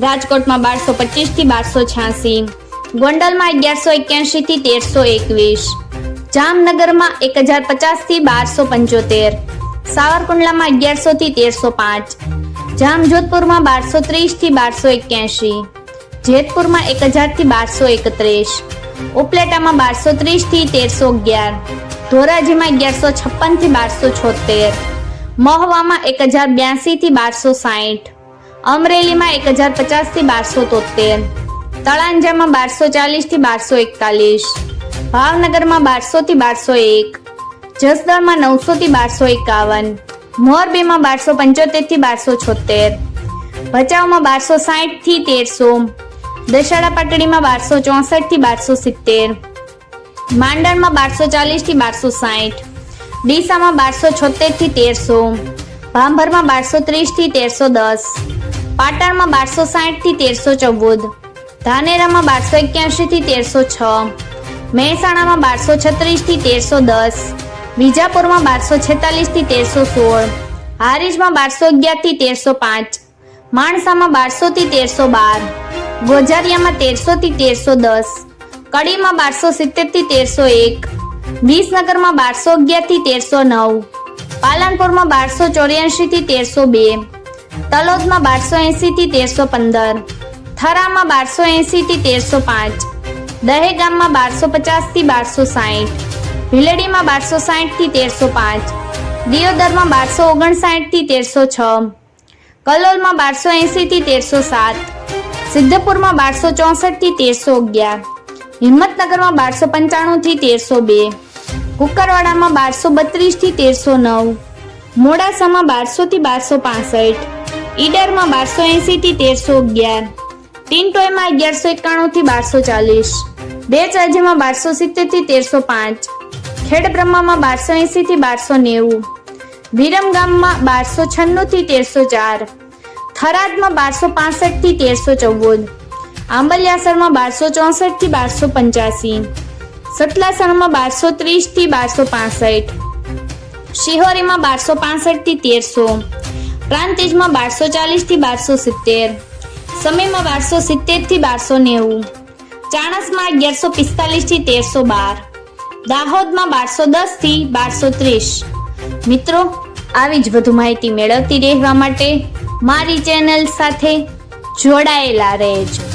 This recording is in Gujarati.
રાજકોટમાં બારસો પચીસથી બારસો છ્યાસી. ગોંડલમાં અગિયારસો એક્યાસી થી તેરસો એકવીસ. જામનગરમાં એક હજાર પચાસથી બારસો પંચોતેર. સાવરકુંડલામાં અગિયારસો થી તેરસો પાંચ. જામજોધપુરમાં બારસો ત્રીસથી બારસો એક્યાસી જેતપુરમાં એક હજારથી બારસો એકત્રીસ. ઉપલેટામાં બારસો ત્રીસથી તેરસો અગિયાર. ધોરાજીમાં અગિયારસો છપ્પનથી બારસો છોતેર. મહવામાં એક હજાર બ્યાસી થી બારસો સાઠ અમરેલીમાં એક હજાર પચાસથી બારસો તોતેર, તળાંજામાં બારસો ચાલીસથી બારસો એકતાલીસ, ભાવનગરમાં બારસો થી બારસો એક, જસદણમાં નવસો થી બારસો એકાવન, મોરબીમાં બારસો પંચોતેરથી બારસો છોતેર, ભચાઉમાં બારસો સાઠથી તેરસો દશાડા પાટડીમાં બારસો ચોસઠથી બારસો સિત્તેર માંડણમાં બારસો ચાલીસથી બારસો સાઠ ડીસામાં બારસો છોતેરથી તેરસો, ભાંભરમાં બારસો ત્રીસથી તેરસો દસ પાટણમાં બારસો સાઠથી તેરસો ચૌદ, ધાનેરામાં બારસો એક્યાસી થી તેરસો છ, મહેસાણામાં બારસો છત્રીસથી તેરસો દસ, વિજાપુરમાં બારસો છેતાલીસથી તેરસો સોળ, હારીજમાં બારસો અગિયારથી તેરસો પાંચ, માણસામાં બારસો થી તેરસો બાર, ગોજારિયામાં તેરસો થી તેરસો દસ, કડીમાં બારસો સિત્તેરથી તેરસો એક, વિસનગરમાં બારસો અગિયારથી તેરસો નવ, પાલનપુરમાં બારસો ચોર્યાસી થી તેરસો બે તલોદમાં બારસો એંસીથી તેરસો પંદર, થરામાં બારસો એંસીથી તેરસો પાંચ, દહેગામમાં બારસો પચાસથી બારસો સાઠ ભીલડીમાં બારસો સાઠથી તેરસો પાંચ, દિયોદરમાં બારસો ઓગણસાઠથી તેરસો છ, કલોલમાં બારસો એંસીથી તેરસો સાત, સિદ્ધપુરમાં બારસો ચોસઠથી તેરસો અગિયાર, હિંમતનગરમાં બારસો પંચાણું થી તેરસો બે, કુકરવાડામાં બારસો બત્રીસથી તેરસો નવ, મોડાસામાં બારસો થી બારસો પાસઠ ઈડરમાં બારસો એંસીથી તેરસો અગિયાર. ટિન્ટોયમાં અગિયારસો એકાણું થી બારસો ચાલીસ. બે રાજ્યમાં બારસો સિત્તેરથી તેરસો પાંચ. ખેડબ્રહ્મામાં બારસો એંસીથી બારસો નેવું. વિરમગામમાં બારસો છન્નું થી તેરસો ચાર. થરાદમાં બારસો પાસઠથી તેરસો ચૌદ. આંબલિયાસરમાં બારસો ચોસઠથી બારસો પંચ્યાસી. સતલાસણમાં બારસો ત્રીસથી બારસો પાસઠ. શિહોરીમાં બારસો પાસઠથી તેરસો પ્રાંતિજમાં બારસો ચાલીસથી બારસો સિત્તેર. સમયમાં બારસો સિત્તેરથી બારસો નેવું. ચાણસમાં અગિયારસો પિસ્તાલીસથી તેરસો બાર. દાહોદમાં બારસો દસથી બારસો ત્રીસ. મિત્રો, આવી જ વધુ માહિતી મેળવતી રહેવા માટે મારી ચેનલ સાથે જોડાયેલા રહેજો.